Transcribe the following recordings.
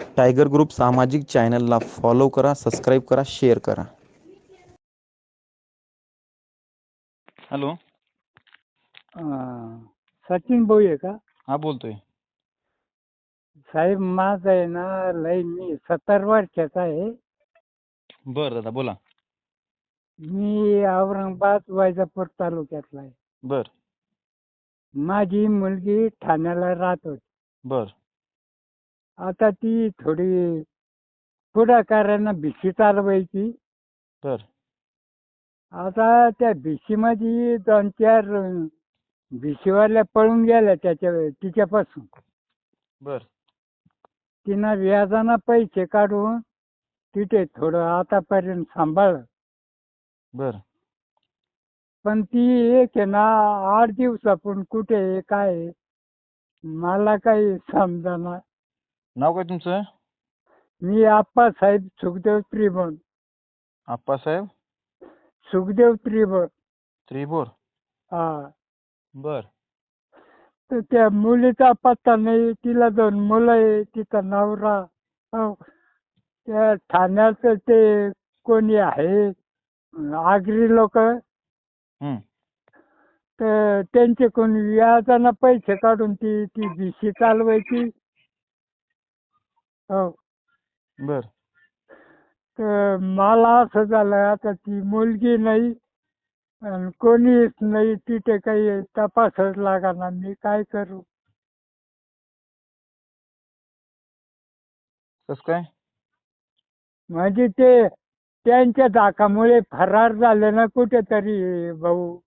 Tiger group सामाजिक चॅनलला follow करा सबस्क्राईब करा शेअर करा. हॅलो. अं, सचिन भाऊ आहे का? हा बोलतोय. साहेब माझं आहे ना लय मी सत्तर वर्षाचा आहे. बर दादा बोला. मी औरंगाबाद वैजापूर तालुक्यातला आहे. बर. माझी मुलगी ठाण्याला राहत होती. बर. आता ती थोडी पुढाकारानं भिशी चालवायची. बर. आता त्या भिशीमध्ये दोन चार भिशीवाल्या पळून गेल्या त्याच्या तिच्यापासून. बर. तिनं व्याजानं पैसे काढून तिथे थोडं आतापर्यंत सांभाळलं. बर. पण ती एक आहे ना आठ दिवसापून कुठे आहे काय आहे, मला काही समजाना नाव काय तुमचं? मी आप्पासाहेब सुखदेव त्रिभुवन. आप्पासाहेब? सुखदेव त्रिभुवन. त्रिभोर हा. बर. तर त्या मुलीचा पत्ता नाही तिला दोन मुलं आहे तिचा नवरा. हो. त्या ठाण्याचं ते कोणी आहे? आगरी लोक. हम्म. तर त्यांचे कोणी व्याजानं पैसे काढून ती ती भिशी चालवायची. हो. बर. तर मला असं झालं आता ती मुलगी नाही आणि कोणीच नाही तिथे काही तपासच लागणार मी काय करू? कस काय? म्हणजे ते त्यांच्या दाखामुळे फरार झाले ना कुठेतरी भाऊ.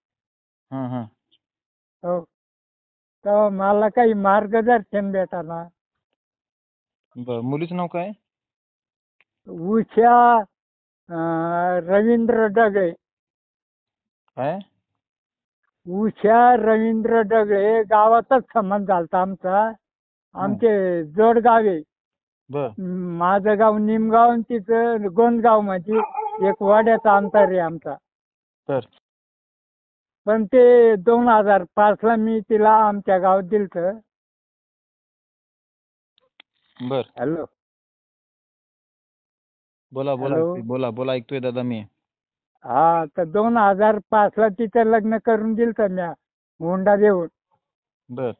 हां हां. हो. तर मला काही मार्गदर्शन भेटाना. बर मुलीचं नाव काय? उषा अं, रवींद्र डगळे काय? उषा रवींद्र डगळे गावातच संबंध झालता आमचा. आमचे जोडगावे बर. माझं गाव निमगाव आणि तिचं गोंदगाव म्हणजे एक वाड्याचा अंतर आहे आमचा. बर. पण ते दोन हजार पाचला मी तिला आमच्या गावात दिलतं. बर. हॅलो. बोला बोला हॅलो. बोला बोला ऐकतोय दादा मी. हा तर दोन हजार पाचला तिचं लग्न करून दिलतं म्या हुंडा देऊन. बर.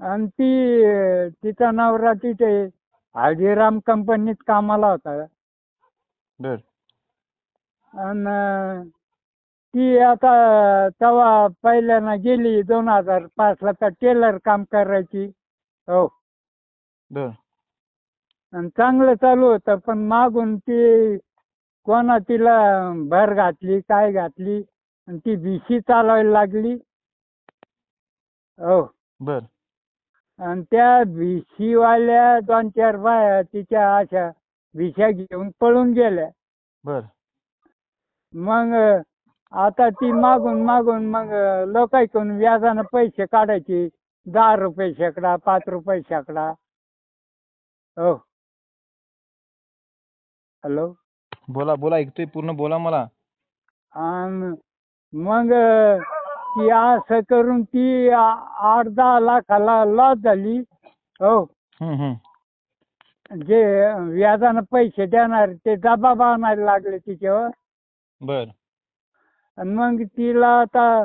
आणि ती अं, तिचा नवरा तिथे हळदीराम कंपनीत कामाला होता. बर. आणि ती आता तेव्हा पहिल्यानं गेली दोन हजार पाचला तर टेलर काम करायची. हो. बर. आणि चांगलं चालू होतं पण मागून ती कोणा तिला भर घातली काय घातली आणि ती भिशी चालवायला लागली. हो. बर. आणि त्या भिशीवाल्या दोन चार बाया तिच्या अशा भिशा घेऊन पळून गेल्या. बर. मग आता ती मागून मागून मग लोकांकडून व्याजानं पैसे काढायचे. दहा रुपये शेकडा पाच रुपये शेकडा. हो. हॅलो. बोला बोला ऐकतोय पूर्ण बोला मला. आणि मग ती असं करून ती आ- आठ दहा लाखाला लॉस झाली. हो. हम्म हम्म. जे व्याजानं पैसे देणार ते दबाब आणायला लागले तिच्यावर. बर. आणि मग तिला आता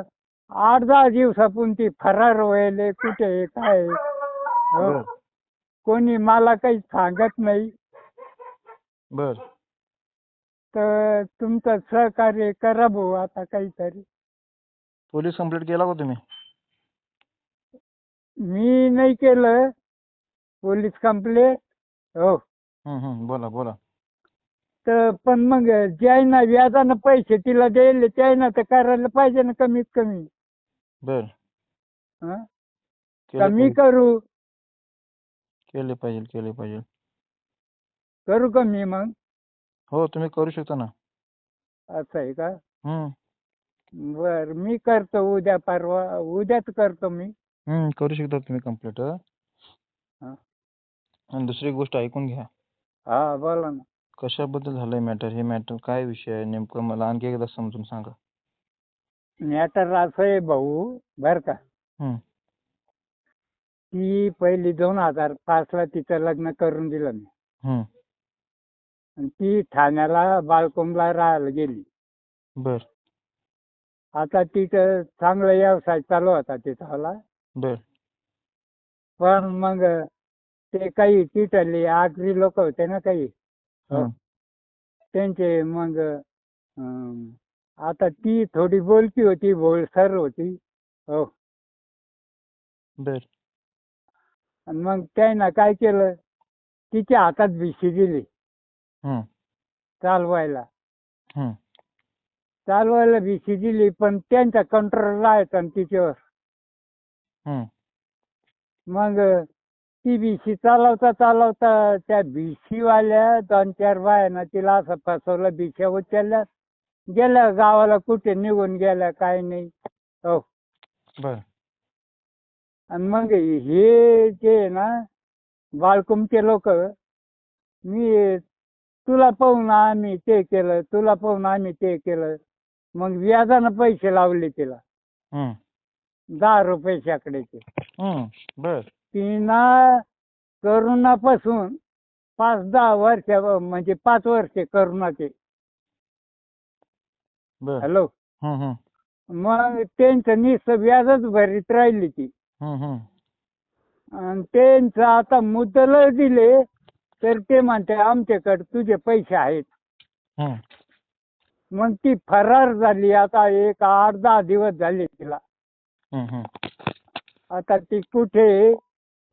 आठ दहा दिवसापून ती फरार व्हायले कुठे आहे, काय आहे. हो. कोणी मला काही सांगत नाही. बर. तर तुमचं सहकार्य करा भाऊ आता काहीतरी. पोलीस कंप्लेंट केला का तुम्ही? मी नाही केलं. Police complaint. हो. हम्म हम्म बोला बोला. तर पण मग ज्यानं व्याजानं पैसे तिला द्यायले त्यानं तर करायला पाहिजे ना कमीत कमी. बर. हं? केलं कमी पाहिजे करू. केले पाहिजे केले पाहिजे. करू कमी मग? हो तुम्ही करू शकता ना. असं आहे का? हम्म. बर मी करतो उद्या परवा उद्याच करतो मी. हम्म करू शकता तुम्ही कंप्लीट. आणि दुसरी गोष्ट ऐकून घ्या. हा बोला ना. कशाबद्दल झालंय मॅटर हे मॅटर काय विषय आहे नेमकं? मला आणखी एकदा समजून सांगा. मॅटर असं आहे भाऊ बर का. हम्म. ती पहिली दोन हजार पाचला तिचं लग्न करून दिलं मी. हम्म. आणि ती ठाण्याला बाळकुंबला राहायला गेली. बर. आता तिचं चांगला व्यवसाय चालू होता तिथला. बर. पण मग ते काही तिथले आगरी लोक होते ना काही. हं. त्यांचे मग अं, आता ती थोडी बोलकी होती बोलसर होती. हो. बर. आणि मग त्यानं काय केलं? तिच्या हातात भिशी दिली. चालवायला. चालवायला भिशी दिली पण त्यांचा कंट्रोल राहायचा ना तिच्यावर. मग ती भिशी चालवता चालवता त्या भिशीवाल्या दोन चार बायानं तिला असं फसवलं भिशा उचलल्या. गेल्या गावाला कुठे निघून गेल्या काय नाही. हो. बर. आणि मग हे जे आहे ना बाळकुमचे लोक मी तुला पाहून आम्ही ते केलं तुला पाहून आम्ही ते केलं मग व्याजानं पैसे लावले तिला हम्म. दहा रुपये शेकड्याचे हम्म. बर तिनं करोनापासून पाच दहा वर्ष म्हणजे पाच वर्षे करोनाचे बर हॅलो हम्म. हम्म. मग त्यांचं नुसतं व्याजच भरीत राहिली ती. आणि त्यांचं आता मुद्दल दिले तर ते म्हणते आमच्याकडे तुझे पैसे आहेत. मग ती फरार झाली आता एक आठ दहा दिवस झाले तिला. आता ती कुठे?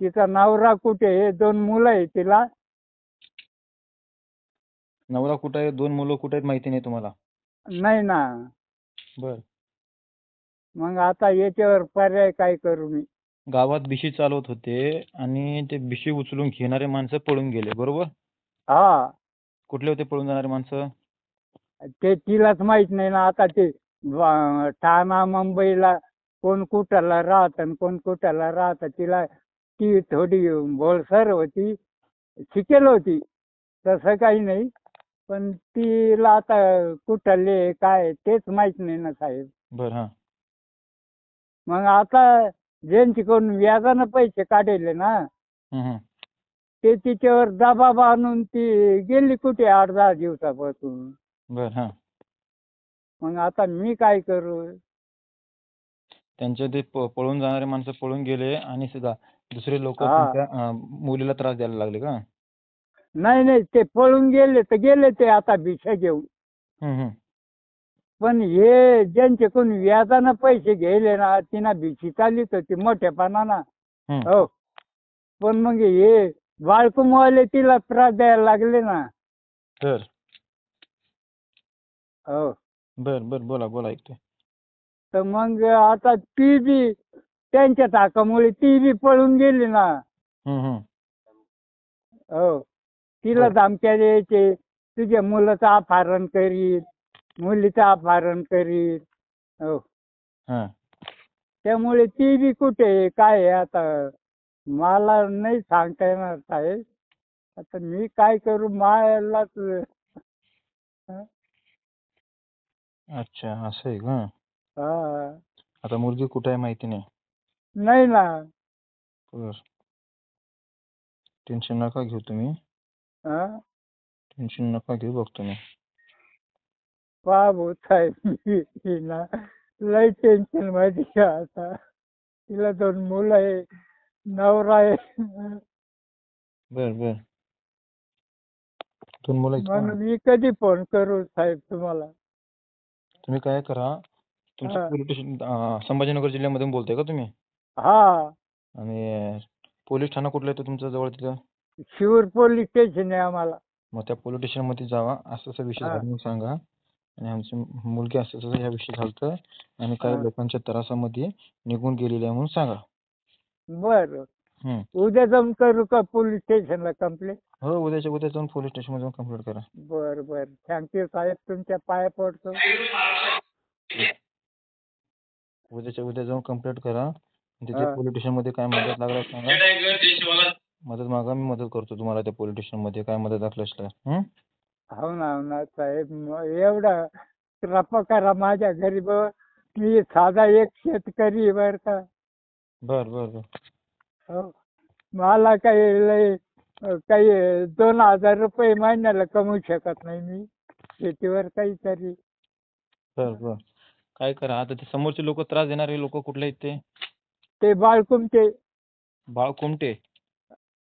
तिचा नवरा कुठे आहे? दोन मुलं आहे तिला. नवरा कुठं आहे? दोन मुलं कुठं आहेत माहिती नाही तुम्हाला? नाही ना. बर. मग आता याच्यावर पर्याय काय करू मी? गावात बिशी चालवत होते आणि ते बिशी उचलून घेणारे माणसं पळून गेले बरोबर? हा. कुठले होते पळून जाणारे माणसं? ते तिलाच माहीत नाही ना आता ते वा- ठाणा मुंबईला कोण कुठाला राहत आणि कोण कुठाला राहत तिला ती थोडी बोलसर होती शिकेल होती तसं काही नाही. पण तिला आता कुठले काय तेच माहीत नाही ना साहेब. बर हा. मग आता ज्यांच्याकडून व्याजानं पैसे काढले ना हम्म. ते तिच्यावर दबाव आणून ती गेली कुठे आठ दहा दिवसापासून बर हा मग आता मी काय करू त्यांचे ते प- पळून जाणारे माणसं पळून गेले आणि सुद्धा दुसरे लोक हा. मुलीला त्रास द्यायला लागले का नाही नाही ते पळून गेले तर गेले ते आता भिक्षा घेऊन हम्म. हम्म. पण हे ज्यांच्याकडून व्याजानं पैसे घ्यायले ना तिनं भिशी चालीत होती मोठ्यापणानं हम्म. हो पण मग हे बाळकुमवाले तिला त्रास द्यायला लागले ना बर हो बर बर बोला बोला ऐकतोय तर मग आता ती बी त्यांच्या ताकामुळे ती बी पळून गेली ना हम्म. हम्म. हो तिला. धमक्या द्यायचे तुझ्या मुलाचं अपहरण करीत मुलीचं अपहरण करीत. हो. हा. त्यामुळे ती बी कुठे आहे, काय आहे? आता मला नाही सांगता येणार साहेब. आता मी काय करू? मायालाच अच्छा असं आहे का? हा. आता मुलगी कुठे आहे माहिती नाही? नाही ना. बर. टेन्शन नका घेऊ तुम्ही. हा. टेन्शन नका घेऊ बघतो मी. साहेब मी मी ना लय टेन्शनमध्ये आहे आता. तिला दोन मुलं आहे नवरा आहे. बर बर. दोन मुलं आहेत का? म्हणून मी कधी फोन करू साहेब तुम्हाला? तुम्ही काय करा हा. तुमचं पोलीस स्टेशन संभाजीनगर जिल्ह्यामधून बोलताय का तुम्ही? हा. आणि पोलीस ठाणं कुठलं येतं तुमच्या जवळ तिथं? शिवर पोलीस स्टेशन आहे आम्हाला. मग त्या पोलीस स्टेशनमध्ये जावा असं असं विषय हा. सांगा. आणि आमची मुलगी असं असं ह्या विषय झालतं आणि काही हा. लोकांच्या त्रासामध्ये निघून गेलेली आहे म्हणून सांगा. बर. उद्या जाऊन करू का पोलीस स्टेशनला कंप्लेंट हो उद्याच्या उद्या जाऊन पोलीस स्टेशनमध्ये जाऊन कंप्लीट करा. बर बर. थँक्यू साहेब. तुमच्या पाया पडतो. उद्याच्या उद्या जाऊन कंप्लीट करा. आणि तिथे हा. पोलीस स्टेशनमध्ये काय मदत लागलं सांगा. मदत मागा मी मदत करतो तुम्हाला त्या पोलीस स्टेशनमध्ये काय मदत लागलं असलं. हं? हो ना हो ना साहेब. म- एवढा कृपा करा माझ्या घरी ब. मी साधा एक शेतकरी आहे बर का. बर बर बर. हो. मला काही लय काही दोन हजार रुपये महिन्याला कमवू शकत नाही मी. शेतीवर काहीतरी. बर बर. काय करा आता ते समोरचे लोक त्रास देणारे लोक कुठले आहेत ते? ते बाळकुमटे. बाळ कुमटे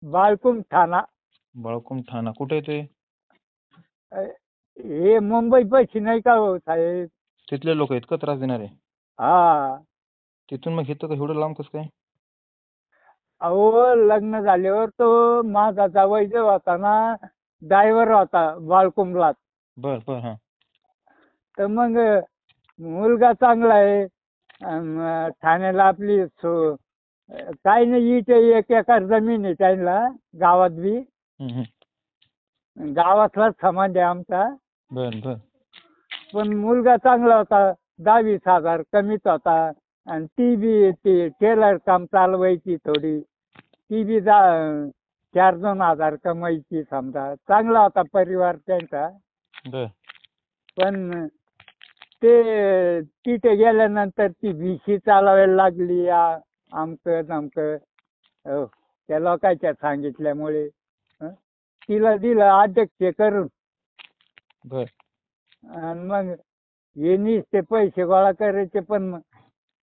बाळकुम ठाणा. बाळकुम ठाणा. कुठे आहे ते? हे मुंबई पैसे नाही का हो साहेब? तिथले लोक आहेत का त्रास देणारे. हा. तिथून मग घेतं का एवढं लांब कसं काय? अहो लग्न झाल्यावर तो माझा जावई जो होता ना ड्रायव्हर होता बाळकुंबलात. बर बर हा. तर मग मुलगा चांगला आहे. ठाण्याला आपली सो काही नाही इथे एक एकर जमीन आहे त्यांना गावात बी. हम्म, हम्म. गावातलाच समाज आहे आमचा. बर बर. पण मुलगा चांगला होता दहावीस हजार कमीच होता. आणि ती बी ती टेलर काम चालवायची थोडी. ती बी जा चार दोन हजार कमायची समजा. चांगला होता परिवार त्यांचा. बर. पण ते तिथे गेल्यानंतर ती भिशी चालवायला लागली आ- आमकं तमकं हो त्या लोकांच्या सांगितल्यामुळे. तिला दिलं अध्यक्ष करून. बर. आणि मग यांनीच ते पैसे गोळा करायचे पण मग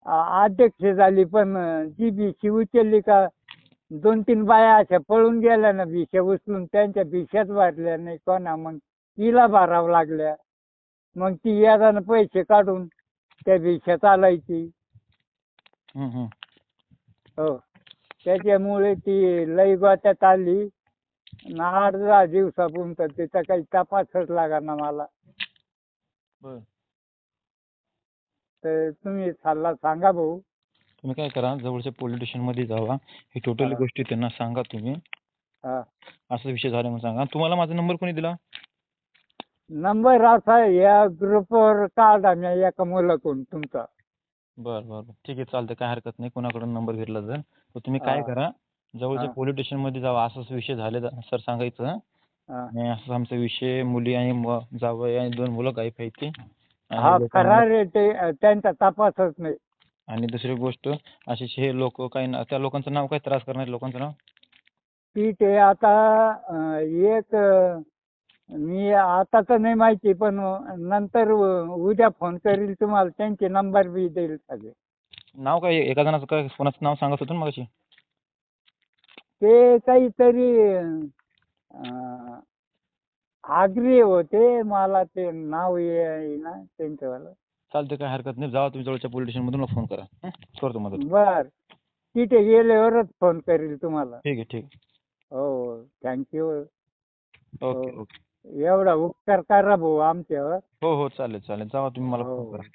आ- अध्यक्ष झाली पण जी भिशी उचलली का दोन तीन बाया अशा पळून गेल्या ना भिशा उचलून त्यांच्या भिशाच भरल्या नाही कोणा मग. तिला भरावं लागल्या. मग ती यादानं पैसे काढून त्या भिशा चालायची. हम्म, हम्म. हो. त्याच्यामुळे ती लई गोत्यात आली. आणि आठ दहा दिवसापून तर तिचा काही तपासच ना मला. बर. तर तुम्ही सल्ला सांगा भाऊ. तुम्ही काय करा जवळच्या पोलीस स्टेशनमध्ये जावा. हे टोटली हा. गोष्टी त्यांना सांगा तुम्ही. हा. असा विषय झाला म्हणून सांगा. तुम्हाला माझा नंबर कोणी दिला? नंबर असा आहे, या ग्रुपवर काढा मी एका मुलाकडून तुमचा. बर बर बर. ठीक आहे चालतंय काय हरकत नाही. कोणाकडून नंबर घेतला जर तर तुम्ही काय हा. करा जवळच्या. पोलीस स्टेशनमध्ये जावा असाच विषय झाले सर सांगायचं. आणि असं आमचा विषय मुली आणि जावई आणि दोन मुलं गायब आहेत हा लोकांना- खरा रे ते त्यांचा तपासच नाही. आणि दुसरी गोष्ट असे हे लोक काही ना- त्या लोकांचं नाव काय त्रास करणारे लोकांचं नाव? ती ते आता अ, एक अ, मी आता तर नाही माहिती पण नंतर उ- उद्या फोन करील तुम्हाला त्यांचे नंबर बी देईल सगळे. नाव काय एका जणाचं काय कोणाचं नाव सांगत होतं मगाशी? ते काहीतरी आगरी होते. मला ते नाव येईना त्यांच्यावालं. चालतंय काय हरकत नाही. जावा तुम्ही जवळच्या पोलीस स्टेशन मधून फोन करा. हं? करतो मदत. बर. तिथे गेल्यावरच फोन करील तुम्हाला. ठीक आहे ठीक हो थँक्यू. आहे ओके हो. ओके. एवढा उपकार करा भाऊ आमच्यावर. हो हो. चालेल चालेल. जावा तुम्ही मला हो. फोन करा.